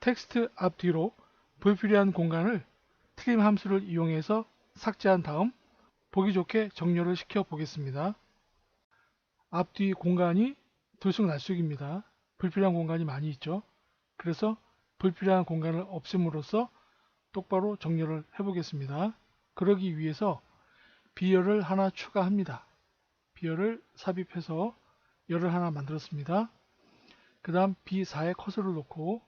텍스트 앞뒤로 불필요한 공간을 트림 함수를 이용해서 삭제한 다음 보기 좋게 정렬을 시켜 보겠습니다. 앞뒤 공간이 들쑥날쑥입니다. 불필요한 공간이 많이 있죠. 그래서 불필요한 공간을 없앰으로써 똑바로 정렬을 해보겠습니다. 그러기 위해서 비열을 하나 추가합니다. 비열을 삽입해서 열을 하나 만들었습니다. 그 다음 B4에 커서를 놓고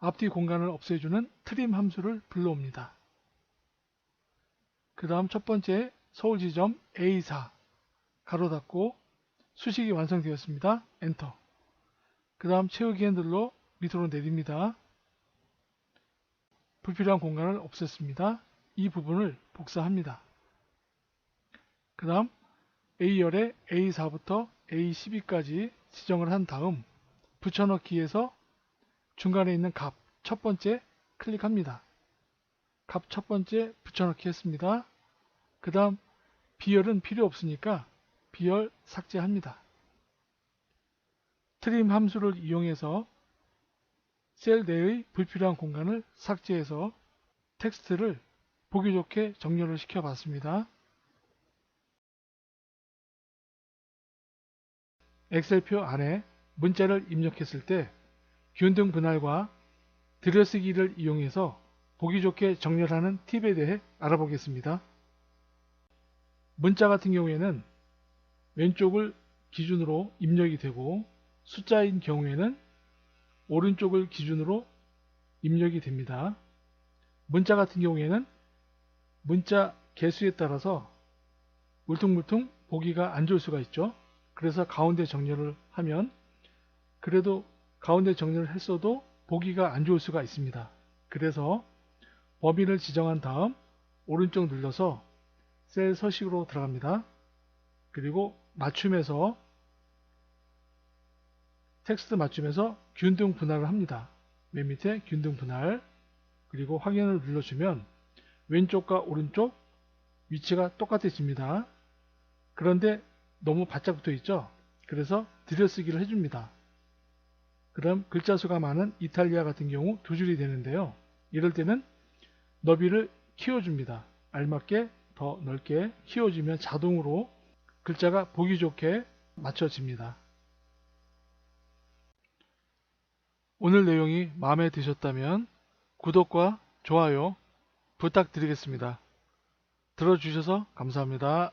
앞뒤 공간을 없애주는 트림 함수를 불러옵니다. 그 다음 첫 번째 서울 지점 A4 가로 닫고 수식이 완성되었습니다. 엔터 그 다음 채우기 핸들로 밑으로 내립니다. 불필요한 공간을 없앴습니다. 이 부분을 복사합니다. 그 다음 A열에 A4부터 A12까지 지정을 한 다음 붙여넣기에서 중간에 있는 값 첫 번째 클릭합니다. 값 첫 번째 붙여넣기 했습니다. 그 다음 비열은 필요 없으니까 비열 삭제합니다. 트림 함수를 이용해서 셀 내의 불필요한 공간을 삭제해서 텍스트를 보기 좋게 정렬을 시켜 봤습니다. 엑셀표 안에 문자를 입력했을 때 균등 분할과 들여쓰기를 이용해서 보기 좋게 정렬하는 팁에 대해 알아보겠습니다. 문자 같은 경우에는 왼쪽을 기준으로 입력이 되고 숫자인 경우에는 오른쪽을 기준으로 입력이 됩니다. 문자 같은 경우에는 문자 개수에 따라서 울퉁불퉁 보기가 안 좋을 수가 있죠. 그래서 가운데 정렬을 하면 그래도 가운데 정렬을 했어도 보기가 안 좋을 수가 있습니다. 그래서 범위를 지정한 다음 오른쪽 눌러서 셀 서식으로 들어갑니다. 그리고 맞춤에서 텍스트 맞춤에서 균등 분할을 합니다. 맨 밑에 균등 분할 그리고 확인을 눌러주면 왼쪽과 오른쪽 위치가 똑같아집니다. 그런데 너무 바짝 붙어 있죠? 그래서 들여쓰기를 해줍니다. 그럼 글자 수가 많은 이탈리아 같은 경우 두 줄이 되는데요. 이럴 때는 너비를 키워줍니다. 알맞게 더 넓게 키워주면 자동으로 글자가 보기 좋게 맞춰집니다. 오늘 내용이 마음에 드셨다면 구독과 좋아요 부탁드리겠습니다. 들어주셔서 감사합니다.